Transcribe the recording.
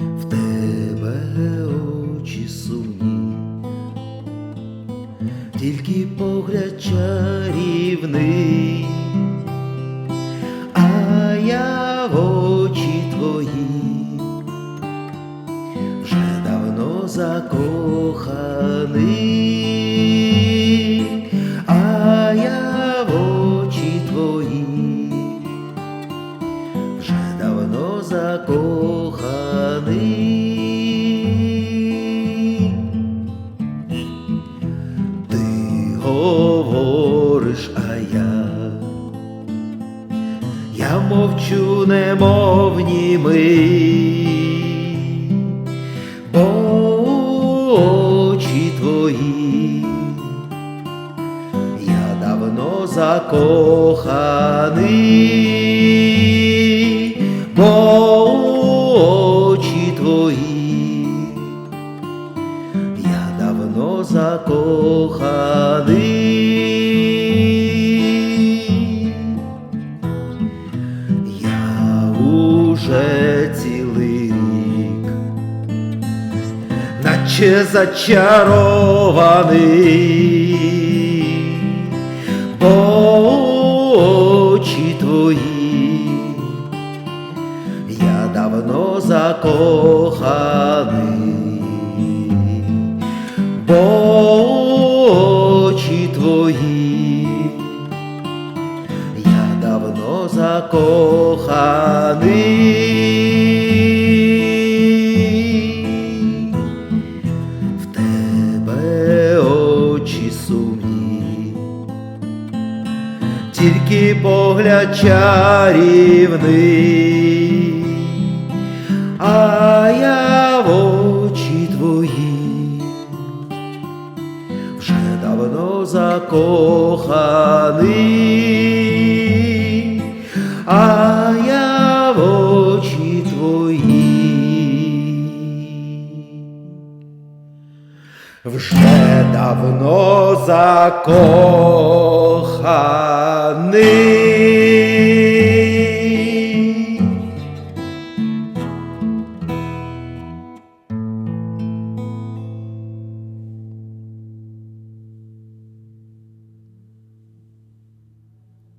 в тебе очі сумні, тільки погляд чарівний, а я в очі твої вже давно закоханий, а я очі твої. Вже давно закоханий. Ти говориш, а я, я мовчу, немов німий, бо твої, я давно закоханий, бо закоханий, я уже цілий наче зачарований, твої я давно закоханий, закоханий, в тебе очі сумні. Тільки погляд чарівний, а я в очі твої. Вже давно закоханий, а я в очі твої. Вже давно закоханий.